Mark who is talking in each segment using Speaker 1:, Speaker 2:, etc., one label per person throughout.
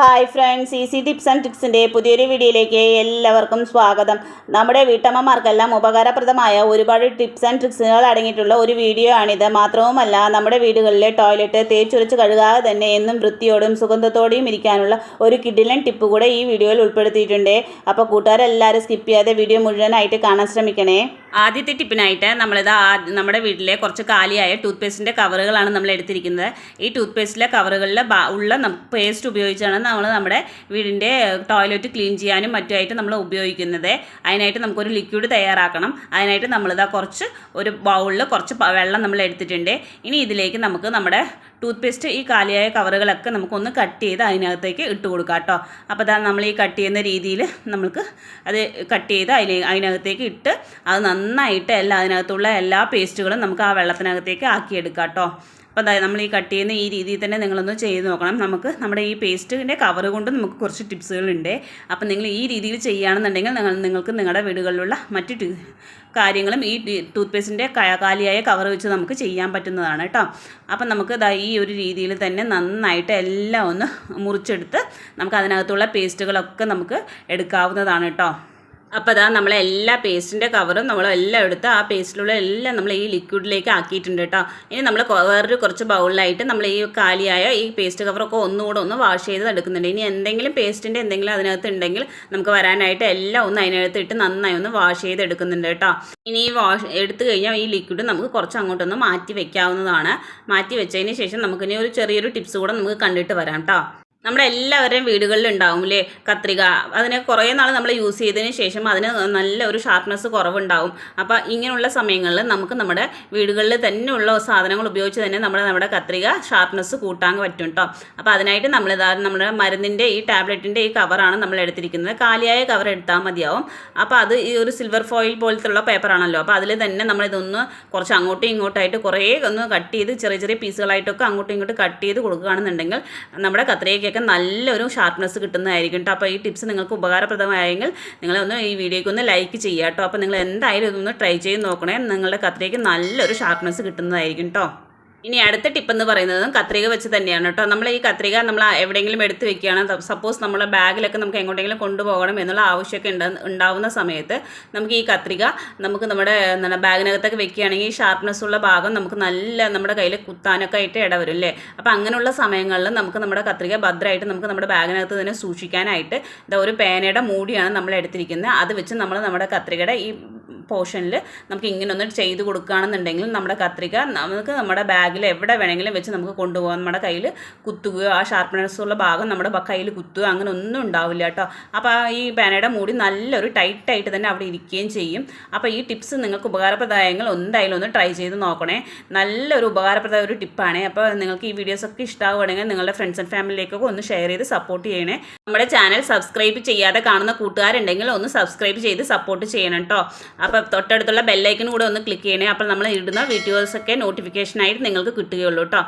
Speaker 1: Hi friends easy tips and ടിപ്സിന്റെ പുതിയൊരു വീഡിയോയിലേക്ക് എല്ലാവർക്കും സ്വാഗതം. നമ്മുടെ വീട്ടമ്മമാർക്കെല്ലാം ഉപകാരപ്രദമായ ഒരുപാട് ടിപ്സ് ആൻഡ് ട്രിക്സുകൾ അടങ്ങിയിട്ടുള്ള ഒരു വീഡിയോ ആണിത്. മാത്രവുമല്ല നമ്മുടെ വീടുകളിലെ ടോയ്ലറ്റ് തേച്ചുരച്ച് കഴുകാതെ തന്നെ എന്നും വൃത്തിയോടും സുഗന്ധത്തോടെയും ഇരിക്കാനുള്ള ഒരു കിഡിലൻ ടിപ്പ് കൂടെ ഈ വീഡിയോയിൽ ഉൾപ്പെടുത്തിയിട്ടുണ്ട്. അപ്പോൾ കൂട്ടുകാരെല്ലാവരും സ്കിപ്പ് ചെയ്യാതെ വീഡിയോ മുഴുവനായിട്ട് കാണാൻ ശ്രമിക്കണേ. ആദ്യത്തെ ടിപ്പിനായിട്ട് നമ്മളിത് നമ്മുടെ വീട്ടിലെ കുറച്ച് കാലിയായ ടൂത്ത് പേസ്റ്റിന്റെ കവറുകളാണ് നമ്മൾ എടുത്തിരിക്കുന്നത്. ഈ ടൂത്ത് പേസ്റ്റിലെ കവറുകളിൽ ഉള്ള പേസ്റ്റ് ഉപയോഗിച്ചാണ് നമ്മൾ നമ്മുടെ വീടിന്റെ ടോയ്ലറ്റ് ക്ലീൻ ചെയ്യാനും മറ്റുമായിട്ട് നമ്മൾ ഉപയോഗിക്കുന്നത്. അതിനായിട്ട് നമുക്കൊരു ലിക്വിഡ് തയ്യാറാക്കണം. അതിനായിട്ട് നമ്മളിതാ കുറച്ച് ഒരു ബൗളിൽ കുറച്ച് വെള്ളം നമ്മൾ എടുത്തിട്ടുണ്ട്. ഇനി ഇതിലേക്ക് നമുക്ക് നമ്മുടെ ടൂത്ത് പേസ്റ്റ് ഈ കാലിയായ കവറുകളൊക്കെ നമുക്കൊന്ന് കട്ട് ചെയ്ത് അതിനകത്തേക്ക് ഇട്ട് കൊടുക്കാം കേട്ടോ. അപ്പോൾ അതാണ് നമ്മൾ ഈ കട്ട് ചെയ്യുന്ന രീതിയിൽ നമുക്ക് അത് കട്ട് ചെയ്ത് അതിൽ അതിനകത്തേക്ക് ഇട്ട് അത് നന്നായിട്ട് എല്ലാ അതിനകത്തുള്ള എല്ലാ പേസ്റ്റുകളും നമുക്ക് ആ വെള്ളത്തിനകത്തേക്ക് ആക്കിയെടുക്കാം കേട്ടോ. അപ്പോൾ അതായത് നമ്മൾ ഈ കട്ട് ചെയ്യുന്ന ഈ രീതിയിൽ തന്നെ നിങ്ങളൊന്ന് ചെയ്ത് നോക്കണം. നമുക്ക് നമ്മുടെ ഈ പേസ്റ്റിന്റെ കവർ കൊണ്ട് നമുക്ക് കുറച്ച് ടിപ്സുകളുണ്ട് അപ്പോൾ നിങ്ങൾ ഈ രീതിയിൽ ചെയ്യുകയാണെന്നുണ്ടെങ്കിൽ നിങ്ങൾ നിങ്ങൾക്ക് നിങ്ങളുടെ വീടുകളിലുള്ള മറ്റ് കാര്യങ്ങളും ഈ ടൂത്ത് പേസ്റ്റിന്റെ കാലിയായ കവർ വെച്ച് നമുക്ക് ചെയ്യാൻ പറ്റുന്നതാണ് കേട്ടോ അപ്പം നമുക്ക് ദാ ഈ ഒരു രീതിയിൽ തന്നെ നന്നായിട്ട് എല്ലാം ഒന്ന് മുറിച്ചെടുത്ത് നമുക്ക് അതിനകത്തുള്ള പേസ്റ്റുകളൊക്കെ നമുക്ക് എടുക്കാവുന്നതാണ് കേട്ടോ അപ്പോൾ അതാ നമ്മളെ എല്ലാ പേസ്റ്റിന്റെ കവറും നമ്മൾ എല്ലാം എടുത്ത് ആ പേസ്റ്റിലുള്ള എല്ലാം നമ്മൾ ഈ ലിക്വിഡിലേക്ക് ആക്കിയിട്ടുണ്ട് കേട്ടോ ഇനി നമ്മൾ വേറൊരു കുറച്ച് ബൗളിലായിട്ട് നമ്മൾ ഈ കാലിയായ ഈ പേസ്റ്റ് കവറൊക്കെ ഒന്നുകൂടെ ഒന്ന് വാഷ് ചെയ്ത് എടുക്കുന്നുണ്ട് ഇനി എന്തെങ്കിലും പേസ്റ്റിന്റെ എന്തെങ്കിലും അതിനകത്ത് ഉണ്ടെങ്കിൽ നമുക്ക് വരാനായിട്ട് എല്ലാം ഒന്ന് അതിനകത്ത് ഇട്ട് നന്നായി ഒന്ന് വാഷ് ചെയ്ത് എടുക്കുന്നുണ്ട് കേട്ടോ ഇനി ഈ വാഷ് എടുത്തു കഴിഞ്ഞാൽ ഈ ലിക്വിഡ് നമുക്ക് കുറച്ച് അങ്ങോട്ടൊന്ന് മാറ്റി വെക്കാവുന്നതാണ്. മാറ്റി വെച്ചതിന് ശേഷം നമുക്കിനി ഒരു ചെറിയൊരു ടിപ്സ് കൂടെ നമുക്ക് കണ്ടിട്ട് വരാം കേട്ടോ നമ്മുടെ എല്ലാവരുടെയും വീടുകളിൽ ഉണ്ടാവും അല്ലേ കത്രിക. അതിനെ കുറേ നാൾ നമ്മൾ യൂസ് ചെയ്തതിന് ശേഷം അതിന് നല്ല ഒരു ഷാർപ്നെസ് കുറവുണ്ടാവും. അപ്പോൾ ഇങ്ങനെയുള്ള സമയങ്ങളിൽ നമുക്ക് നമ്മുടെ വീടുകളിൽ തന്നെ തന്നെയുള്ള സാധനങ്ങൾ ഉപയോഗിച്ച് തന്നെ നമ്മുടെ നമ്മുടെ കത്രിക ഷാർപ്നെസ് കൂട്ടാൻ പറ്റും കേട്ടോ അപ്പോൾ അതിനായിട്ട് നമ്മൾ ഇതാ നമ്മുടെ മരുന്നിന്റെ ഈ ടാബ്ലറ്റിന്റെ ഈ കവറാണ് നമ്മൾ എടുത്തിരിക്കുന്നത്. കാലിയായ കവർ എടുത്താൽ മതിയാവും. അപ്പോൾ അത് ഈ ഒരു സിൽവർ ഫോയിൽ പോലത്തുള്ള പേപ്പറാണല്ലോ അപ്പോൾ അതിൽ തന്നെ നമ്മളിതൊന്ന് കുറച്ച് അങ്ങോട്ടും ഇങ്ങോട്ടായിട്ട് കുറേ ഒന്ന് കട്ട് ചെയ്ത് ചെറിയ ചെറിയ പീസുകളായിട്ടൊക്കെ അങ്ങോട്ടും ഇങ്ങോട്ടും കട്ട് ചെയ്ത് കൊടുക്കുകയാണെന്നുണ്ടെങ്കിൽ നമ്മുടെ കത്രികയ്ക്കൊക്കെ നല്ലൊരു ഷാർപ്നെസ് കിട്ടുന്നതായിരിക്കും കേട്ടോ അപ്പോൾ ഈ ടിപ്സ് നിങ്ങൾക്ക് ഉപകാരപ്രദമായെങ്കിൽ നിങ്ങളൊന്ന് ഈ വീഡിയോയ്ക്ക് ഒന്ന് ലൈക്ക് ചെയ്യുക കേട്ടോ അപ്പോൾ നിങ്ങൾ എന്തായാലും ഇതൊന്ന് ട്രൈ ചെയ്ത് നോക്കണേ. നിങ്ങളുടെ കത്തിലേക്ക് നല്ലൊരു ഷാർപ്നെസ് കിട്ടുന്നതായിരിക്കും കേട്ടോ ഇനി അടുത്ത ടിപ്പ് എന്ന് പറയുന്നത് കത്രിക വെച്ച് തന്നെയാണ് കേട്ടോ. നമ്മൾ ഈ കത്രിക നമ്മൾ എവിടെയെങ്കിലും എടുത്ത് വെക്കുകയാണ്. സപ്പോസ് നമ്മളെ ബാഗിലൊക്കെ നമുക്ക് എങ്ങോട്ടെങ്കിലും കൊണ്ടുപോകണം എന്നുള്ള ആവശ്യമൊക്കെ ഉണ്ട് ഉണ്ടാവുന്ന സമയത്ത് നമുക്ക് ഈ കത്രിക നമുക്ക് നമ്മുടെ എന്താണ് ബാഗിനകത്തൊക്കെ വെക്കുകയാണെങ്കിൽ ഈ ഷാർപ്നെസ് ഉള്ള ഭാഗം നമുക്ക് നല്ല നമ്മുടെ കയ്യിൽ കുത്താനൊക്കെ ആയിട്ട് ഇടവരും അല്ലേ? അപ്പോൾ അങ്ങനെയുള്ള സമയങ്ങളിൽ നമുക്ക് നമ്മുടെ കത്രിക ഭദ്രമായിട്ട് നമുക്ക് നമ്മുടെ ബാഗിനകത്ത് തന്നെ സൂക്ഷിക്കാനായിട്ട് ഇതാ ഒരു പേനയുടെ മൂടിയാണ് നമ്മൾ എടുത്തിരിക്കുന്നത്. അത് വെച്ച് നമ്മൾ നമ്മുടെ കത്രികയുടെ ഈ പോർഷനിൽ നമുക്ക് ഇങ്ങനെ ഒന്ന് ചെയ്ത് കൊടുക്കുകയാണെന്നുണ്ടെങ്കിൽ നമ്മുടെ കത്രിക നമുക്ക് നമ്മുടെ ബാഗിൽ എവിടെ വേണമെങ്കിലും വെച്ച് നമുക്ക് കൊണ്ടുപോകാം. നമ്മുടെ കയ്യിൽ കുത്തുകയോ ആ ഷാർപ്പനേഴ്സുള്ള ഭാഗം നമ്മുടെ കയ്യിൽ കുത്തുകയോ അങ്ങനെ ഒന്നും ഉണ്ടാവില്ല കേട്ടോ. അപ്പോൾ ഈ പേനയുടെ മൂടി നല്ലൊരു ടൈറ്റായിട്ട് തന്നെ അവിടെ ഇരിക്കുകയും ചെയ്യും. അപ്പോൾ ഈ ടിപ്സ് നിങ്ങൾക്ക് ഉപകാരപ്രദായങ്ങൾ എന്തായാലും ഒന്ന് ട്രൈ ചെയ്ത് നോക്കണേ. നല്ലൊരു ഉപകാരപ്രദമായ ഒരു ടിപ്പാണ് അപ്പോൾ നിങ്ങൾക്ക് ഈ വീഡിയോസ് ഒക്കെ ഇഷ്ടമാവുകയാണെങ്കിൽ നിങ്ങളുടെ ഫ്രണ്ട്സ് ആൻഡ് ഫാമിലിയിലേക്കൊക്കെ ഒന്ന് ഷെയർ ചെയ്ത് സപ്പോർട്ട് ചെയ്യണേ. നമ്മുടെ ചാനൽ സബ്സ്ക്രൈബ് ചെയ്യാതെ കാണുന്ന കൂട്ടുകാരുണ്ടെങ്കിൽ ഒന്ന് സബ്സ്ക്രൈബ് ചെയ്ത് സപ്പോർട്ട് ചെയ്യണം കേട്ടോ. അപ്പോൾ തൊട്ടടുത്തുള്ള ബെല്ലൈക്കൻ കൂടെ ഒന്ന് ക്ലിക്ക് ചെയ്യണേ. അപ്പോൾ നമ്മൾ ഇടുന്ന വീഡിയോസൊക്കെ നോട്ടിഫിക്കേഷനായിട്ട് നിങ്ങൾക്ക് കിട്ടുകയുള്ളൂ കേട്ടോ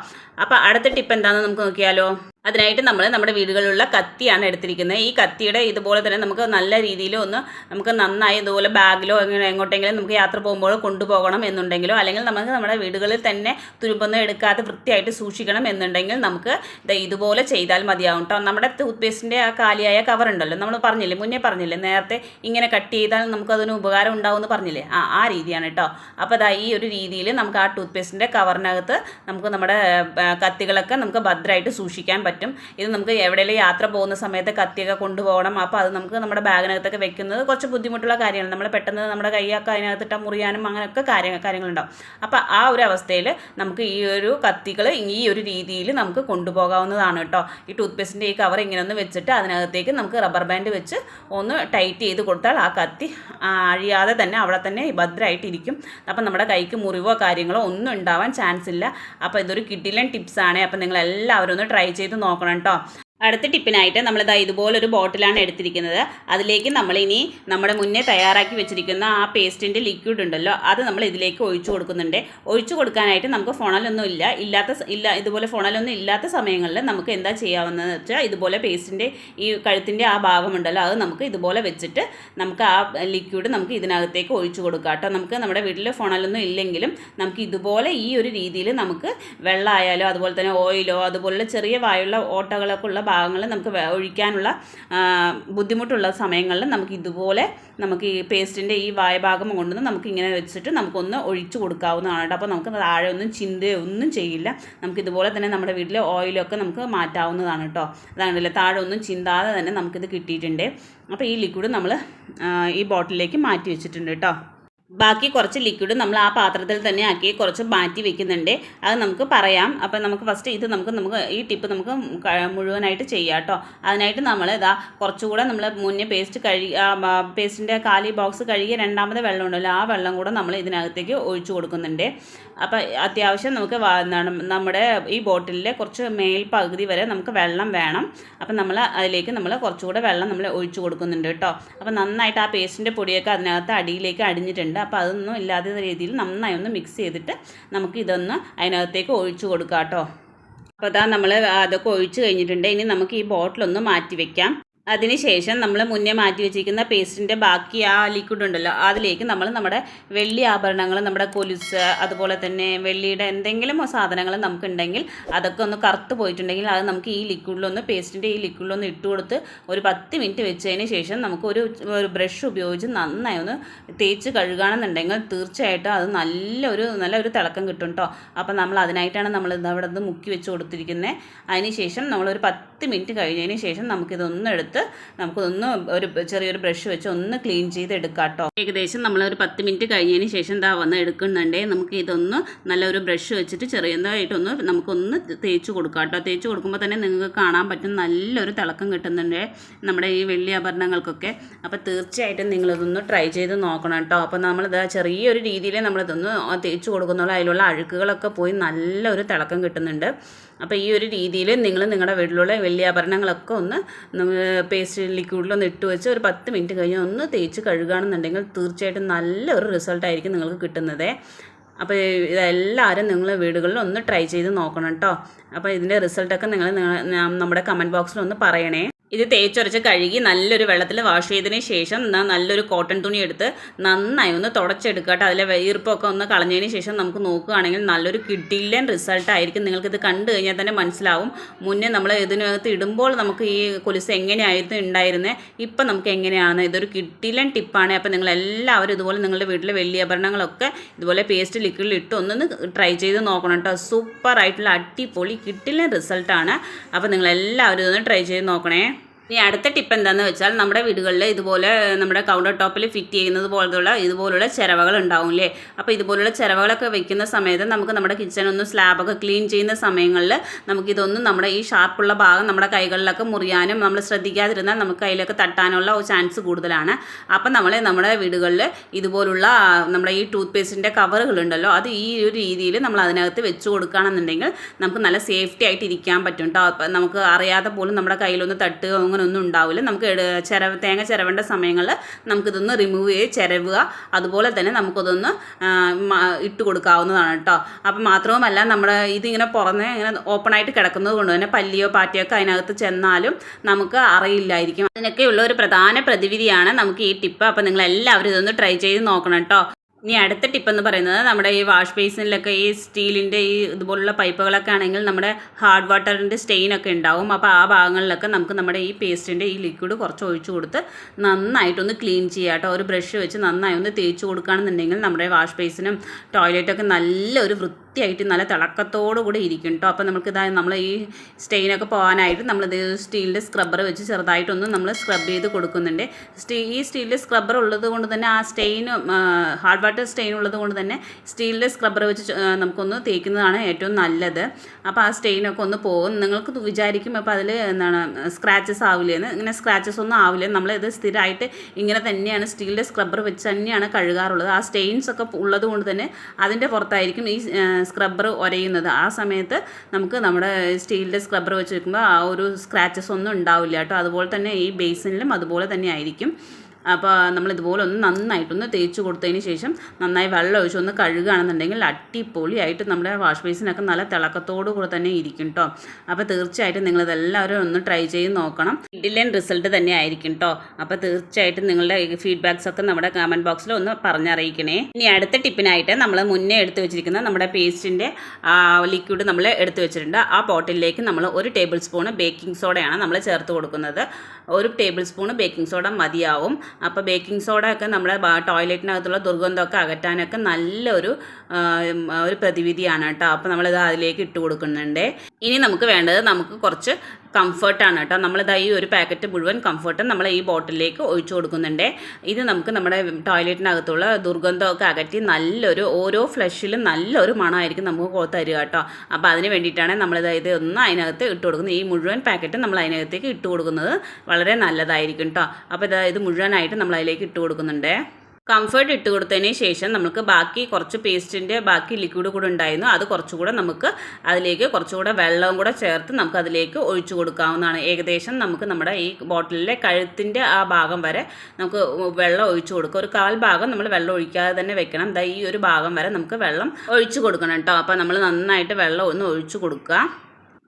Speaker 1: അപ്പോൾ അടുത്ത ടിപ്പ് എന്താണെന്ന് നമുക്ക് നോക്കിയാലോ? അതിനായിട്ട് നമ്മൾ നമ്മുടെ വീടുകളിലുള്ള കത്തിയാണ് എടുത്തിരിക്കുന്നത്. ഈ കത്തിയുടെ ഇതുപോലെ തന്നെ നമുക്ക് നല്ല രീതിയിൽ ഒന്ന് നമുക്ക് നന്നായി ഇതുപോലെ ബാഗിലോ അങ്ങനെ എങ്ങോട്ടെങ്കിലും നമുക്ക് യാത്ര പോകുമ്പോൾ കൊണ്ടുപോകണം എന്നുണ്ടെങ്കിലോ അല്ലെങ്കിൽ നമുക്ക് നമ്മുടെ വീടുകളിൽ തന്നെ തുരുമ്പൊന്നും എടുക്കാതെ വൃത്തിയായിട്ട് സൂക്ഷിക്കണം എന്നുണ്ടെങ്കിൽ നമുക്ക് ഇതുപോലെ ചെയ്താൽ മതിയാവും കേട്ടോ നമ്മുടെ പേസ്റ്റിന്റെ ആ കാലിയായ കവർ ഉണ്ടല്ലോ നമ്മൾ പറഞ്ഞില്ലേ മുന്നേ പറഞ്ഞില്ലേ നേരത്തെ ഇങ്ങനെ കട്ട് ചെയ്താൽ നമുക്കതിന് ഉപകാരം ഉണ്ടാവുമെന്ന് പറഞ്ഞില്ലേ? ആ ആ രീതിയാണ് കേട്ടോ അപ്പോൾ അതാ ഈ ഒരു രീതിയിൽ നമുക്ക് ആ ടൂത്ത് പേസ്റ്റിന്റെ കവറിനകത്ത് നമുക്ക് നമ്മുടെ കത്തികളൊക്കെ നമുക്ക് ഭദ്രമായിട്ട് സൂക്ഷിക്കാൻ പറ്റും. ഇത് നമുക്ക് എവിടെയെങ്കിലും യാത്ര പോകുന്ന സമയത്ത് കത്തിയൊക്കെ കൊണ്ടുപോകണം. അപ്പോൾ അത് നമുക്ക് നമ്മുടെ ബാഗിനകത്തൊക്കെ വെക്കുന്നത് കുറച്ച് ബുദ്ധിമുട്ടുള്ള കാര്യമാണ് നമ്മൾ പെട്ടെന്ന് നമ്മുടെ കൈയൊക്കെ അതിനകത്തിട്ട് മുറിയാനും അങ്ങനെയൊക്കെ കാര്യങ്ങൾ കാര്യങ്ങളുണ്ടാവും. അപ്പോൾ ആ ഒരു അവസ്ഥയിൽ നമുക്ക് ഈ ഒരു കത്തികൾ ഈ ഒരു രീതിയിൽ നമുക്ക് കൊണ്ടുപോകാവുന്നതാണ് കേട്ടോ. ഈ ടൂത്ത് പേസ്റ്റിന്റെ ഈ കവർ ഇങ്ങനെ ഒന്ന് വെച്ചിട്ട് അതിനകത്തേക്ക് നമുക്ക് റബ്ബർ ബാൻഡ് വെച്ച് ഒന്ന് ടൈറ്റ് ചെയ്ത് കൊടുത്താൽ ആ കത്തി അഴിയാതെ തന്നെ അവിടെ തന്നെ ഭദ്രമായിട്ടിരിക്കും അപ്പം നമ്മുടെ കൈക്ക് മുറിവോ കാര്യങ്ങളോ ഒന്നും ഉണ്ടാവാൻ ചാൻസ് ഇല്ല. അപ്പോൾ ഇതൊരു കിഡിലൻ ടിപ്സാണ്. അപ്പം നിങ്ങൾ എല്ലാവരും ഒന്ന് ട്രൈ ചെയ്ത് നോക്കണം കേട്ടോ. അടുത്ത ടിപ്പിനായിട്ട് നമ്മൾ നമ്മളിതാ ഇതുപോലൊരു ബോട്ടിലാണ് എടുത്തിരിക്കുന്നത്. അതിലേക്ക് നമ്മളിനി നമ്മുടെ മുന്നേ തയ്യാറാക്കി വെച്ചിരിക്കുന്ന ആ പേസ്റ്റിന്റെ ലിക്വിഡ് ഉണ്ടല്ലോ അത് നമ്മൾ ഇതിലേക്ക് ഒഴിച്ചു കൊടുക്കുന്നുണ്ട്. ഒഴിച്ചു കൊടുക്കാനായിട്ട് നമുക്ക് ഫോണലൊന്നും ഇല്ല. ഇല്ലാത്ത ഇല്ല ഇതുപോലെ ഫോണലൊന്നും ഇല്ലാത്ത സമയങ്ങളിൽ നമുക്ക് എന്താ ചെയ്യാവുന്നതെന്ന് വെച്ചാൽ ഇതുപോലെ പേസ്റ്റിന്റെ ഈ കഴുത്തിന്റെ ആ ഭാഗമുണ്ടല്ലോ അത് നമുക്ക് ഇതുപോലെ വെച്ചിട്ട് നമുക്ക് ആ ലിക്വിഡ് നമുക്ക് ഇതിനകത്തേക്ക് ഒഴിച്ചു കൊടുക്കാം കേട്ടോ. നമുക്ക് നമ്മുടെ വീട്ടിൽ ഫോണലൊന്നും ഇല്ലെങ്കിലും നമുക്ക് ഇതുപോലെ ഈ ഒരു രീതിയിൽ നമുക്ക് വെള്ളമായാലോ അതുപോലെ തന്നെ ഓയിലോ അതുപോലുള്ള ചെറിയ വായുള്ള ഓട്ടകളൊക്കെ ഉള്ള ഭാഗങ്ങളിൽ നമുക്ക് ഒഴിക്കാനുള്ള ബുദ്ധിമുട്ടുള്ള സമയങ്ങളിൽ നമുക്ക് ഇതുപോലെ നമുക്ക് ഈ പേസ്റ്റിന്റെ ഈ വായ ഭാഗം കൊണ്ടുവന്ന് നമുക്ക് ഇങ്ങനെ വെച്ചിട്ട് നമുക്കൊന്ന് ഒഴിച്ചു കൊടുക്കാവുന്നതാണ് കേട്ടോ. അപ്പോൾ നമുക്ക് താഴെ ഒന്നും ചിന്തയോ ഒന്നും ചെയ്യില്ല. നമുക്ക് ഇതുപോലെ തന്നെ നമ്മുടെ വീട്ടിലെ ഓയിലൊക്കെ നമുക്ക് മാറ്റാവുന്നതാണ് കേട്ടോ. അതാണല്ലേ താഴെ ഒന്നും ചിന്താതെ തന്നെ നമുക്കിത് കിട്ടിയിട്ടുണ്ട്. അപ്പോൾ ഈ ലിക്വിഡ് നമ്മൾ ഈ ബോട്ടിലേക്ക് മാറ്റി വെച്ചിട്ടുണ്ട് കേട്ടോ. ബാക്കി കുറച്ച് ലിക്വിഡ് നമ്മൾ ആ പാത്രത്തിൽ തന്നെ ആക്കി കുറച്ച് മാറ്റി വെക്കുന്നുണ്ട്. അത് നമുക്ക് പറയാം. അപ്പം നമുക്ക് ഫസ്റ്റ് ഇത് നമുക്ക് നമുക്ക് ഈ ടിപ്പ് നമുക്ക് മുഴുവനായിട്ട് ചെയ്യാം കേട്ടോ അതിനായിട്ട് നമ്മൾ ഇതാ കുറച്ചുകൂടെ നമ്മൾ മുന്നേ പേസ്റ്റ് കഴുകി പേസ്റ്റിന്റെ കാലി ബോക്സ് കഴുകിയ രണ്ടാമത് വെള്ളം ഉണ്ടല്ലോ ആ വെള്ളം കൂടെ നമ്മൾ ഇതിനകത്തേക്ക് ഒഴിച്ചു കൊടുക്കുന്നുണ്ട്. അപ്പം അത്യാവശ്യം നമുക്ക് നമ്മുടെ ഈ ബോട്ടിലിലെ കുറച്ച് മേൽ പകുതി വരെ നമുക്ക് വെള്ളം വേണം. അപ്പം നമ്മൾ അതിലേക്ക് നമ്മൾ കുറച്ചുകൂടെ വെള്ളം നമ്മൾ ഒഴിച്ചു കൊടുക്കുന്നുണ്ട് കേട്ടോ അപ്പം നന്നായിട്ട് ആ പേസ്റ്റിന്റെ പൊടിയൊക്കെ അതിനകത്ത് അടിയിലേക്ക് അടിഞ്ഞിട്ടുണ്ട്. അപ്പോൾ അതൊന്നും ഇല്ലാത്ത രീതിയിൽ നന്നായി ഒന്ന് മിക്സ് ചെയ്തിട്ട് നമുക്ക് ഇതൊന്ന് അതിനകത്തേക്ക് ഒഴിച്ചു കൊടുക്കാം കേട്ടോ. അപ്പോൾ അതാ നമ്മൾ അതൊക്കെ ഒഴിച്ചു കഴിഞ്ഞിട്ടുണ്ട്. ഇനി നമുക്ക് ഈ ബോട്ടിലൊന്ന് മാറ്റി വെക്കാം. അതിനുശേഷം നമ്മൾ മുന്നേ മാറ്റി വെച്ചിരിക്കുന്ന പേസ്റ്റിന്റെ ബാക്കി ആ ലിക്വിഡ് ഉണ്ടല്ലോ അതിലേക്ക് നമ്മൾ നമ്മുടെ വെള്ളി ആഭരണങ്ങൾ നമ്മുടെ കൊലുസ് അതുപോലെ തന്നെ വെള്ളിയുടെ എന്തെങ്കിലും സാധനങ്ങൾ നമുക്കുണ്ടെങ്കിൽ അതൊക്കെ ഒന്ന് കറുത്ത് പോയിട്ടുണ്ടെങ്കിൽ അത് നമുക്ക് ഈ ലിക്വിഡിലൊന്ന് പേസ്റ്റിന്റെ ഈ ലിക്വിഡിലൊന്ന് ഇട്ട് കൊടുത്ത് ഒരു പത്ത് മിനിറ്റ് വെച്ചതിന് ശേഷം നമുക്ക് ഒരു ഒരു ബ്രഷ് ഉപയോഗിച്ച് നന്നായി ഒന്ന് തേച്ച് കഴുകുകയാണെന്നുണ്ടെങ്കിൽ തീർച്ചയായിട്ടും അത് നല്ലൊരു നല്ലൊരു തിളക്കം കിട്ടും കേട്ടോ അപ്പോൾ നമ്മൾ അതിനായിട്ടാണ് നമ്മൾ അവിടെ നിന്ന് മുക്കി വെച്ച് കൊടുത്തിരിക്കുന്നത് അതിന് ശേഷം നമ്മളൊരു പത്ത് മിനിറ്റ് കഴിഞ്ഞതിന് ശേഷം നമുക്കിതൊന്ന് എടുത്ത് നമുക്കൊന്ന് ഒരു ചെറിയൊരു ബ്രഷ് വെച്ച് ഒന്ന് ക്ലീൻ ചെയ്ത് എടുക്കാം കേട്ടോ ഏകദേശം നമ്മളൊരു പത്ത് മിനിറ്റ് കഴിഞ്ഞതിന് ശേഷം എന്താ വന്ന് എടുക്കുന്നുണ്ടേ. നമുക്ക് ഇതൊന്ന് നല്ലൊരു ബ്രഷ് വെച്ചിട്ട് ചെറിയതായിട്ടൊന്ന് നമുക്കൊന്ന് തേച്ച് കൊടുക്കാം കേട്ടോ തേച്ച് കൊടുക്കുമ്പോൾ തന്നെ നിങ്ങൾക്ക് കാണാൻ പറ്റും നല്ലൊരു തിളക്കം കിട്ടുന്നുണ്ട് നമ്മുടെ ഈ വെള്ളി ആഭരണങ്ങൾക്കൊക്കെ. അപ്പോൾ തീർച്ചയായിട്ടും നിങ്ങളിതൊന്ന് ട്രൈ ചെയ്ത് നോക്കണം കേട്ടോ. അപ്പോൾ നമ്മളിത് ചെറിയൊരു രീതിയിൽ നമ്മളിതൊന്ന് തേച്ച് കൊടുക്കുന്നുള്ള. അതിലുള്ള അഴുക്കുകളൊക്കെ പോയി നല്ലൊരു തിളക്കം കിട്ടുന്നുണ്ട്. അപ്പോൾ ഈ ഒരു രീതിയിൽ നിങ്ങൾ നിങ്ങളുടെ വീട്ടിലുള്ള വെള്ളി ആഭരണങ്ങളൊക്കെ ഒന്ന് പേസ്റ്റ് ലിക്വിഡിലൊന്ന് ഇട്ട് വെച്ച് ഒരു പത്ത് മിനിറ്റ് കഴിഞ്ഞ് ഒന്ന് തേച്ച് കഴുകുകയാണെന്നുണ്ടെങ്കിൽ തീർച്ചയായിട്ടും നല്ലൊരു റിസൾട്ടായിരിക്കും നിങ്ങൾക്ക് കിട്ടുന്നത്. അപ്പോൾ ഇതെല്ലാവരും നിങ്ങൾ വീടുകളിൽ ഒന്ന് ട്രൈ ചെയ്ത് നോക്കണം കേട്ടോ. അപ്പോൾ ഇതിന്റെ റിസൾട്ടൊക്കെ നിങ്ങൾ നമ്മുടെ കമന്റ് ബോക്സിൽ ഒന്ന് പറയണേ. ഇത് തേച്ചൊരച്ച് കഴുകി നല്ലൊരു വെള്ളത്തിൽ വാഷ് ചെയ്തതിന് ശേഷം നല്ലൊരു കോട്ടൺ തുണി എടുത്ത് നന്നായി ഒന്ന് തുടച്ചെടുക്കുക കേട്ടോ. അതിലെ ഈർപ്പമൊക്കെ ഒന്ന് കളഞ്ഞതിന് ശേഷം നമുക്ക് നോക്കുകയാണെങ്കിൽ നല്ലൊരു കിട്ടില്ലൻ റിസൾട്ട് ആയിരിക്കും. നിങ്ങൾക്കിത് കണ്ടു കഴിഞ്ഞാൽ തന്നെ മനസ്സിലാവും. മുന്നേ നമ്മൾ ഇതിനകത്ത് ഇടുമ്പോൾ നമുക്ക് ഈ കൊലുസ് എങ്ങനെയായിരുന്നു ഉണ്ടായിരുന്നത് ഇപ്പം നമുക്ക് എങ്ങനെയാണ്? ഇതൊരു കിട്ടില്ലൻ ടിപ്പാണ് അപ്പോൾ നിങ്ങൾ എല്ലാവരും ഇതുപോലെ നിങ്ങളുടെ വീട്ടിലെ വെള്ളിയാഭരണങ്ങളൊക്കെ ഇതുപോലെ പേസ്റ്റ് ലിക്വിഡിൽ ഇട്ട് ഒന്നൊന്ന് ട്രൈ ചെയ്ത് നോക്കണം കേട്ടോ. സൂപ്പറായിട്ടുള്ള അടിപൊളി കിട്ടില്ലൻ റിസൾട്ടാണ് അപ്പോൾ നിങ്ങൾ എല്ലാവരും ഇതൊന്ന് ട്രൈ ചെയ്ത് നോക്കണേ. ഇനി അടുത്ത ടിപ്പ് എന്താണെന്ന് വെച്ചാൽ നമ്മുടെ വീടുകളിൽ ഇതുപോലെ നമ്മുടെ കൗണ്ടർ ടോപ്പിൽ ഫിറ്റ് ചെയ്യുന്നത് പോലുള്ള ഇതുപോലുള്ള ചിരവകൾ ഉണ്ടാവില്ലേ അപ്പോൾ ഇതുപോലുള്ള ചിരവകളൊക്കെ വെക്കുന്ന സമയത്ത് നമുക്ക് നമ്മുടെ കിച്ചൺ ഒന്ന് സ്ലാബൊക്കെ ക്ലീൻ ചെയ്യുന്ന സമയങ്ങളിൽ നമുക്കിതൊന്നും നമ്മുടെ ഈ ഷാർപ്പുള്ള ഭാഗം നമ്മുടെ കൈകളിലൊക്കെ മുറിയാനും നമ്മൾ ശ്രദ്ധിക്കാതിരുന്നാൽ നമുക്ക് കയ്യിലൊക്കെ തട്ടാനുള്ള ചാൻസ് കൂടുതലാണ്. അപ്പം നമ്മൾ നമ്മുടെ വീടുകളിൽ ഇതുപോലുള്ള നമ്മുടെ ഈ ടൂത്ത് പേസ്റ്റിന്റെ കവറുകളുണ്ടല്ലോ അത് ഈ ഒരു രീതിയിൽ നമ്മൾ അതിനകത്ത് വെച്ച് കൊടുക്കുകയാണെന്നുണ്ടെങ്കിൽ നമുക്ക് നല്ല സേഫ്റ്റി ആയിട്ട് ഇരിക്കാൻ പറ്റും കേട്ടോ നമുക്ക് അറിയാതെ പോലും നമ്മുടെ കയ്യിലൊന്ന് തട്ടുക അങ്ങനെ ഒന്നും ഉണ്ടാവില്ല. നമുക്ക് ചിരവ് തേങ്ങ ചിരവേണ്ട സമയങ്ങളിൽ നമുക്കിതൊന്ന് റിമൂവ് ചെയ്ത് ചിരവുക. അതുപോലെ തന്നെ നമുക്കതൊന്ന് ഇട്ട് കൊടുക്കാവുന്നതാണ് കേട്ടോ അപ്പം മാത്രവുമല്ല നമ്മുടെ ഇതിങ്ങനെ പുറമെ ഇങ്ങനെ ഓപ്പണായിട്ട് കിടക്കുന്നത് കൊണ്ട് തന്നെ പല്ലിയോ പാറ്റയോ ഒക്കെ അതിനകത്ത് ചെന്നാലും നമുക്ക് അറിയില്ലായിരിക്കും. അതിനൊക്കെയുള്ള ഒരു പ്രധാന പ്രതിവിധിയാണ് നമുക്ക് ഈ ടിപ്പ് അപ്പം നിങ്ങളെല്ലാവരും ഇതൊന്ന് ട്രൈ ചെയ്ത് നോക്കണം കേട്ടോ ഇനി അടുത്ത ടിപ്പ് എന്ന് പറയുന്നത് നമ്മുടെ ഈ വാഷ് ബേസിനിലൊക്കെ ഈ സ്റ്റീലിന്റെ ഈ ഇതുപോലുള്ള പൈപ്പുകളൊക്കെ ആണെങ്കിൽ നമ്മുടെ ഹാർഡ് വാട്ടറിന്റെ സ്റ്റെയിൻ ഒക്കെ ഉണ്ടാവും. അപ്പോൾ ആ ഭാഗങ്ങളിലൊക്കെ നമുക്ക് നമ്മുടെ ഈ പേസ്റ്റിന്റെ ഈ ലിക്വിഡ് കുറച്ച് ഒഴിച്ചു കൊടുത്ത് നന്നായിട്ടൊന്ന് ക്ലീൻ ചെയ്യുക കേട്ടോ. ഒരു ബ്രഷ് വെച്ച് നന്നായി ഒന്ന് തേച്ച് കൊടുക്കുകയാണെന്നുണ്ടെങ്കിൽ നമ്മുടെ വാഷ് ബേസിനും ടോയ്ലറ്റൊക്കെ നല്ലൊരു വൃത്തിയായിട്ട് നല്ല തിളക്കത്തോടു കൂടി ഇരിക്കും കേട്ടോ അപ്പോൾ നമുക്ക് ഇതാ നമ്മൾ ഈ സ്റ്റെയിനൊക്കെ പോകാനായിട്ട് നമ്മൾ നമ്മളിത് സ്റ്റീലിന്റെ സ്ക്രബ്ബർ വെച്ച് ചെറുതായിട്ടൊന്ന് നമ്മൾ സ്ക്രബ് ചെയ്ത് കൊടുക്കുന്നുണ്ട്. സ്റ്റീ ഈ സ്റ്റീലിന്റെ സ്ക്രബ്ബർ ഉള്ളത് കൊണ്ട് തന്നെ ആ സ്റ്റെയിൻ ഹാർഡ് വാട്ടർ സ്റ്റെയിൻ ഉള്ളത് കൊണ്ട് തന്നെ സ്റ്റീലിന്റെ സ്ക്രബ്ബർ വെച്ച് നമുക്കൊന്ന് തേക്കുന്നതാണ് ഏറ്റവും നല്ലത്. അപ്പോൾ ആ സ്റ്റെയിനൊക്കെ ഒന്ന് പോകും. നിങ്ങൾക്ക് ഇത് വിചാരിക്കും അപ്പോൾ അതിൽ എന്താണ് സ്ക്രാച്ചസ് ആവില്ലെന്ന്. ഇങ്ങനെ സ്ക്രാച്ചസ് ഒന്നും ആവില്ല. ഇത് സ്ഥിരമായിട്ട് ഇങ്ങനെ തന്നെയാണ് സ്റ്റീലിന്റെ സ്ക്രബ്ബർ വെച്ച് തന്നെയാണ് കഴുകാറുള്ളത്. ആ സ്റ്റെയിൻസ് ഒക്കെ ഉള്ളത് കൊണ്ട് തന്നെ അതിന്റെ പുറത്തായിരിക്കും ഈ സ്ക്രബ്ബർ ഒരയുന്നത്. ആ സമയത്ത് നമുക്ക് നമ്മുടെ സ്റ്റീലിന്റെ സ്ക്രബ്ബർ വെച്ച് വെക്കുമ്പോൾ ആ ഒരു സ്ക്രാച്ചസ് ഒന്നും ഉണ്ടാവില്ല കേട്ടോ. അതുപോലെ തന്നെ ഈ ബേസിനിലും അതുപോലെ തന്നെ ആയിരിക്കും. അപ്പോൾ നമ്മൾ ഇതുപോലെ ഒന്ന് നന്നായിട്ടൊന്ന് തേച്ച് കൊടുത്തതിന് ശേഷം നന്നായി വെള്ളം ഒഴിച്ച് ഒന്ന് കഴുകുകയാണെന്നുണ്ടെങ്കിൽ അടിപൊളിയായിട്ട് നമ്മുടെ വാഷ് ബേസിനൊക്കെ നല്ല തിളക്കത്തോടു കൂടെ തന്നെ ഇരിക്കും കേട്ടോ അപ്പോൾ തീർച്ചയായിട്ടും നിങ്ങളിതെല്ലാവരും ഒന്ന് ട്രൈ ചെയ്ത് നോക്കണം. ഇഡിലൻ റിസൾട്ട് തന്നെ ആയിരിക്കും കേട്ടോ അപ്പോൾ തീർച്ചയായിട്ടും നിങ്ങളുടെ ഫീഡ്ബാക്സ് ഒക്കെ നമ്മുടെ കമന്റ് ബോക്സിൽ ഒന്ന് പറഞ്ഞറിയിക്കണേ. ഇനി അടുത്ത ടിപ്പിനായിട്ട് നമ്മൾ മുന്നേ എടുത്ത് വെച്ചിരിക്കുന്ന നമ്മുടെ പേസ്റ്റിന്റെ ലിക്വിഡ് നമ്മൾ എടുത്ത് വെച്ചിട്ടുണ്ട്. ആ ബോട്ടിലേക്ക് നമ്മൾ ഒരു ടേബിൾ സ്പൂണ് ബേക്കിംഗ് സോഡയാണ് നമ്മൾ ചേർത്ത് കൊടുക്കുന്നത്. ഒരു ടേബിൾ സ്പൂണ് ബേക്കിംഗ് സോഡ മതിയാവും. അപ്പോൾ ബേക്കിംഗ് സോഡ ഒക്കെ നമ്മുടെ ടോയ്ലറ്റിനകത്തുള്ള ദുർഗന്ധമൊക്കെ അകറ്റാനൊക്കെ നല്ലൊരു ഒരു പ്രതിവിധിയാണ് കേട്ടോ. അപ്പോൾ നമ്മളിത് അതിലേക്ക് ഇട്ട് കൊടുക്കുന്നുണ്ട്. ഇനി നമുക്ക് വേണ്ടത് നമുക്ക് കുറച്ച് കംഫർട്ടാണ് കേട്ടോ. നമ്മളിത് ഈ ഒരു പാക്കറ്റ് മുഴുവൻ കംഫർട്ടും നമ്മൾ ഈ ബോട്ടിലേക്ക് ഒഴിച്ചു കൊടുക്കുന്നുണ്ട്. ഇത് നമുക്ക് നമ്മുടെ ടോയ്ലറ്റിനകത്തുള്ള ദുർഗന്ധമൊക്കെ അകറ്റി നല്ലൊരു ഓരോ ഫ്ലഷിലും നല്ലൊരു മണമായിരിക്കും നമുക്ക് തരിക കേട്ടോ. അപ്പോൾ അതിന് വേണ്ടിയിട്ടാണ് നമ്മളിത് ഇത് ഒന്ന് അതിനകത്ത് ഇട്ട് കൊടുക്കുന്നത്. ഈ മുഴുവൻ പാക്കറ്റ് നമ്മൾ അതിനകത്തേക്ക് ഇട്ട് കൊടുക്കുന്നത് വളരെ നല്ലതായിരിക്കും കേട്ടോ. അപ്പോൾ ഇത് ഇത് മുഴുവനായിട്ട് നമ്മൾ അതിലേക്ക് ഇട്ട് കൊടുക്കുന്നുണ്ട്. കംഫർട്ട് ഇട്ട് കൊടുത്തതിന് ശേഷം നമുക്ക് ബാക്കി കുറച്ച് പേസ്റ്റിന്റെ ബാക്കി ലിക്വിഡ് കൂടെ ഉണ്ടായിരുന്നു. അത് കുറച്ചുകൂടെ നമുക്ക് അതിലേക്ക് കുറച്ചുകൂടെ വെള്ളവും കൂടെ ചേർത്ത് നമുക്ക് അതിലേക്ക് ഒഴിച്ചു കൊടുക്കാവുന്നതാണ്. ഏകദേശം നമുക്ക് നമ്മുടെ ഈ ബോട്ടിലിലെ കഴുത്തിന്റെ ആ ഭാഗം വരെ നമുക്ക് വെള്ളം ഒഴിച്ചു കൊടുക്കുക ഒരു കാൽ ഭാഗം നമ്മൾ വെള്ളം ഒഴിക്കാതെ തന്നെ വെക്കണം. ദാ ഈ ഒരു ഭാഗം വരെ നമുക്ക് വെള്ളം ഒഴിച്ചു കൊടുക്കണം കേട്ടോ. അപ്പോൾ നമ്മൾ നന്നായിട്ട് വെള്ളം ഒന്ന് ഒഴിച്ചു കൊടുക്കുക.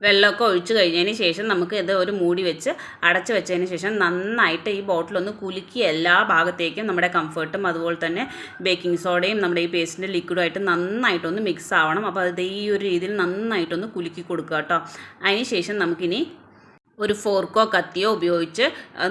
Speaker 1: വെള്ളമൊക്കെ ഒഴിച്ച് കഴിഞ്ഞതിന് ശേഷം നമുക്ക് ഇത് ഒരു മൂടി വെച്ച് അടച്ച് വെച്ചതിന് ശേഷം നന്നായിട്ട് ഈ ബോട്ടിലൊന്ന് കുലുക്കി എല്ലാ ഭാഗത്തേക്കും നമ്മുടെ കംഫർട്ടും അതുപോലെ തന്നെ ബേക്കിംഗ് സോഡയും നമ്മുടെ ഈ പേസ്റ്റിന്റെ ലിക്വിഡുമായിട്ട് നന്നായിട്ടൊന്ന് മിക്സ് ആവണം. അപ്പോൾ അത് ഈ ഒരു രീതിയിൽ നന്നായിട്ടൊന്ന് കുലുക്കി കൊടുക്കുക കേട്ടോ. അതിന് ശേഷം നമുക്കിനി ഒരു ഫോർക്കോ കത്തിയോ ഉപയോഗിച്ച്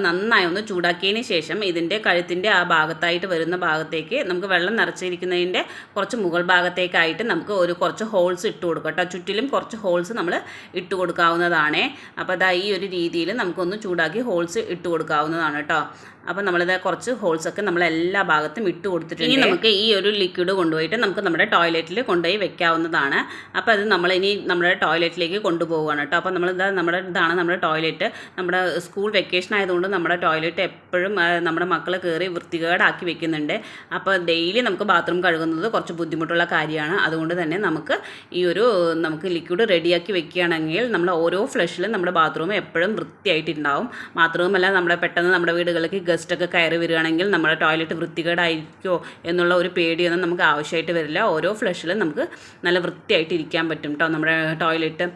Speaker 1: നന്നായി ഒന്ന് ചൂടാക്കിയതിന് ശേഷം ഇതിന്റെ കഴുത്തിന്റെ ആ ഭാഗത്തായിട്ട് വരുന്ന ഭാഗത്തേക്ക് നമുക്ക് വെള്ളം നിറച്ചിരിക്കുന്നതിന്റെ കുറച്ച് മുകൾ ഭാഗത്തേക്കായിട്ട് നമുക്ക് ഒരു കുറച്ച് ഹോൾസ് ഇട്ട് കൊടുക്കാം കേട്ടോ. ചുറ്റിലും കുറച്ച് ഹോൾസ് നമ്മൾ ഇട്ട് കൊടുക്കാവുന്നതാണ്. അപ്പോൾ അതാ ഈ ഒരു രീതിയിൽ നമുക്കൊന്ന് ചൂടാക്കി ഹോൾസ് ഇട്ട് കൊടുക്കാവുന്നതാണ് കേട്ടോ. അപ്പോൾ നമ്മളിത് കുറച്ച് ഹോൾസ് ഒക്കെ നമ്മൾ എല്ലാ ഭാഗത്തും ഇട്ട് കൊടുത്തിട്ടുണ്ട്. ഇനി നമുക്ക് ഈ ഒരു ലിക്വിഡ് കൊണ്ടുപോയിട്ട് നമുക്ക് നമ്മുടെ ടോയ്ലറ്റിൽ കൊണ്ടുപോയി വെക്കാവുന്നതാണ്. അപ്പോൾ അത് നമ്മൾ ഇനി നമ്മുടെ ടോയ്ലറ്റിലേക്ക് കൊണ്ടുപോവുകയാണ് കേട്ടോ. അപ്പോൾ നമ്മളിത് നമ്മുടെ ഇതാണ് നമ്മുടെ ടോയ്ലറ്റ് നമ്മുടെ സ്കൂൾ വെക്കേഷൻ ആയതുകൊണ്ട് നമ്മുടെ ടോയ്ലറ്റ് എപ്പോഴും നമ്മുടെ മക്കൾ കയറി വൃത്തികേടാക്കി വെക്കുന്നുണ്ട്. അപ്പോൾ ഡെയിലി നമുക്ക് ബാത്റൂം കഴുകുന്നത് കുറച്ച് ബുദ്ധിമുട്ടുള്ള കാര്യമാണ്. അതുകൊണ്ട് തന്നെ നമുക്ക് ഈ ഒരു നമുക്ക് ലിക്വിഡ് റെഡിയാക്കി വെക്കുകയാണെങ്കിൽ നമ്മൾ ഓരോ ഫ്ലഷിലും നമ്മുടെ ബാത്റൂം എപ്പോഴും വൃത്തിയായിട്ടുണ്ടാവും. മാത്രവുമല്ല നമ്മുടെ പെട്ടെന്ന് നമ്മുടെ വീടുകളിലേക്ക് ഗസ്റ്റൊക്കെ കയറി വരികയാണെങ്കിൽ നമ്മുടെ ടോയ്ലറ്റ് വൃത്തികേടായിരിക്കുമോ എന്നുള്ള ഒരു പേടിയൊന്നും നമുക്ക് ആവശ്യമായിട്ട് വരില്ല. ഓരോ ഫ്ലഷിലും നമുക്ക് നല്ല വൃത്തിയായിട്ട് ഇരിക്കാൻ പറ്റും കേട്ടോ നമ്മുടെ ടോയ്ലറ്റ്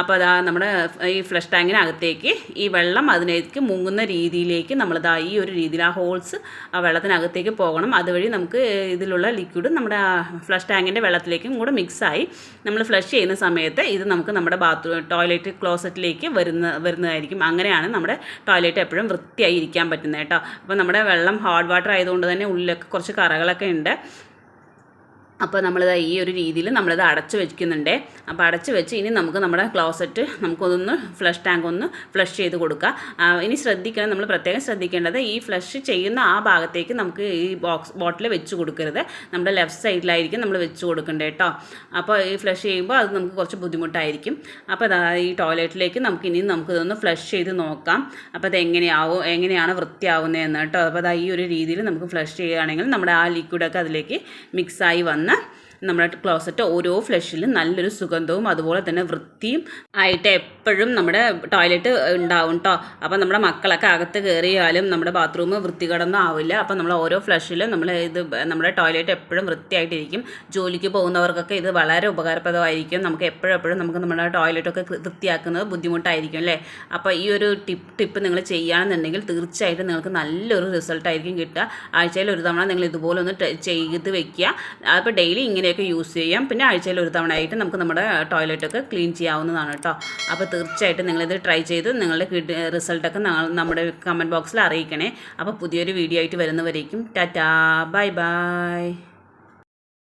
Speaker 1: അപ്പോൾ അതാ നമ്മുടെ ഈ ഫ്ലഷ് ടാങ്കിനകത്തേക്ക് ഈ വെള്ളം അതിലേക്ക് മുങ്ങുന്ന രീതിയിലേക്ക് നമ്മളിതാ ഈ ഒരു രീതിയിൽ ആ ഹോൾസ് ആ വെള്ളത്തിനകത്തേക്ക് പോകണം. അതുവഴി നമുക്ക് ഇതിലുള്ള ലിക്വിഡ് നമ്മുടെ ഫ്ലഷ് ടാങ്കിന്റെ വെള്ളത്തിലേക്കും കൂടെ മിക്സായി നമ്മൾ ഫ്ലഷ് ചെയ്യുന്ന സമയത്ത് ഇത് നമുക്ക് നമ്മുടെ ബാത്റൂം ടോയ്ലറ്റ് ക്ലോസറ്റിലേക്ക് വരുന്ന വരുന്നതായിരിക്കും. അങ്ങനെയാണ് നമ്മുടെ ടോയ്ലറ്റ് എപ്പോഴും വൃത്തിയായി ഇരിക്കാൻ പറ്റുന്നത് കേട്ടോ. അപ്പോൾ നമ്മുടെ വെള്ളം ഹാർഡ് വാട്ടർ ആയതുകൊണ്ട് തന്നെ ഉള്ളിലൊക്കെ കുറച്ച് കറകളൊക്കെ ഉണ്ട്. അപ്പോൾ നമ്മളിത് ഈ ഒരു രീതിയിൽ നമ്മളിത് അടച്ച് വെക്കുന്നുണ്ട്. അപ്പോൾ അടച്ച് വെച്ച് ഇനി നമുക്ക് നമ്മുടെ ക്ലോസറ്റ് നമുക്കൊന്ന് ഫ്ലഷ് ടാങ്ക് ഒന്ന് ഫ്ലഷ് ചെയ്ത് കൊടുക്കുക ഇനി ശ്രദ്ധിക്കണം നമ്മൾ പ്രത്യേകം ശ്രദ്ധിക്കേണ്ടത് ഈ ഫ്ലഷ് ചെയ്യുന്ന ആ ഭാഗത്തേക്ക് നമുക്ക് ഈ ബോക്സ് ബോട്ടിൽ വെച്ച് കൊടുക്കരുത്. നമ്മുടെ ലെഫ്റ്റ് സൈഡിലായിരിക്കും നമ്മൾ വെച്ച് കൊടുക്കേണ്ടത് കേട്ടോ അപ്പോൾ ഈ ഫ്ലഷ് ചെയ്യുമ്പോൾ അത് നമുക്ക് കുറച്ച് ബുദ്ധിമുട്ടായിരിക്കും. അപ്പോൾ അതാ ഈ ടോയ്ലറ്റിലേക്ക് നമുക്ക് ഇനി നമുക്കിതൊന്ന് ഫ്ലഷ് ചെയ്ത് നോക്കാം. അപ്പോൾ അത് എങ്ങനെയാവും എങ്ങനെയാണ് വൃത്തിയാവുന്നതെന്ന് കേട്ടോ അപ്പോൾ അതാ ഈ ഒരു രീതിയിൽ നമുക്ക് ഫ്ലഷ് ചെയ്യുകയാണെങ്കിൽ നമ്മുടെ ആ ലിക്വിഡൊക്കെ അതിലേക്ക് മിക്സായി വന്ന് না നമ്മുടെ ക്ലോസറ്റ് ഓരോ ഫ്ലഷിലും നല്ലൊരു സുഗന്ധവും അതുപോലെ തന്നെ വൃത്തിയും ആയിട്ട് എപ്പോഴും നമ്മുടെ ടോയ്ലറ്റ് ഉണ്ടാവും കേട്ടോ അപ്പോൾ നമ്മുടെ മക്കളൊക്കെ അകത്ത് കയറിയാലും നമ്മുടെ ബാത്റൂം വൃത്തികേടൊന്നും ആവില്ല. അപ്പോൾ നമ്മൾ ഓരോ ഫ്ലഷിലും നമ്മൾ ഇത് നമ്മുടെ ടോയ്ലറ്റ് എപ്പോഴും വൃത്തിയായിട്ടിരിക്കും. ജോലിക്ക് പോകുന്നവർക്കൊക്കെ ഇത് വളരെ ഉപകാരപ്രദമായിരിക്കും. നമുക്ക് എപ്പോഴെപ്പോഴും എപ്പോഴും നമുക്ക് നമ്മുടെ ടോയ്ലറ്റൊക്കെ വൃത്തിയാക്കുന്നത് ബുദ്ധിമുട്ടായിരിക്കും അല്ലേ? അപ്പോൾ ഈ ഒരു ടിപ്പ് ടിപ്പ് നിങ്ങൾ ചെയ്യുകയാണെന്നുണ്ടെങ്കിൽ തീർച്ചയായിട്ടും നിങ്ങൾക്ക് നല്ലൊരു റിസൾട്ടായിരിക്കും കിട്ടുക. ആഴ്ചയിൽ ഒരു തവണ നിങ്ങൾ ഇതുപോലെ ഒന്ന് ചെയ്ത് വെക്കുക. അപ്പോൾ ഡെയിലി ഇങ്ങനെയൊക്കെ യൂസ് ചെയ്യാം. പിന്നെ ആഴ്ചയിൽ ഒരു തവണ ആയിട്ട് നമുക്ക് നമ്മുടെ ടോയ്ലറ്റൊക്കെ ക്ലീൻ ചെയ്യാവുന്നതാണ് കേട്ടോ. അപ്പോൾ തീർച്ചയായിട്ടും നിങ്ങളിത് ട്രൈ ചെയ്ത് നിങ്ങളുടെ റിസൾട്ടൊക്കെ നമ്മുടെ കമന്റ് ബോക്സിൽ അറിയിക്കണേ. അപ്പോൾ പുതിയൊരു വീഡിയോ ആയിട്ട് വരുന്നവരേക്കും ടാറ്റാ ബൈ ബൈ.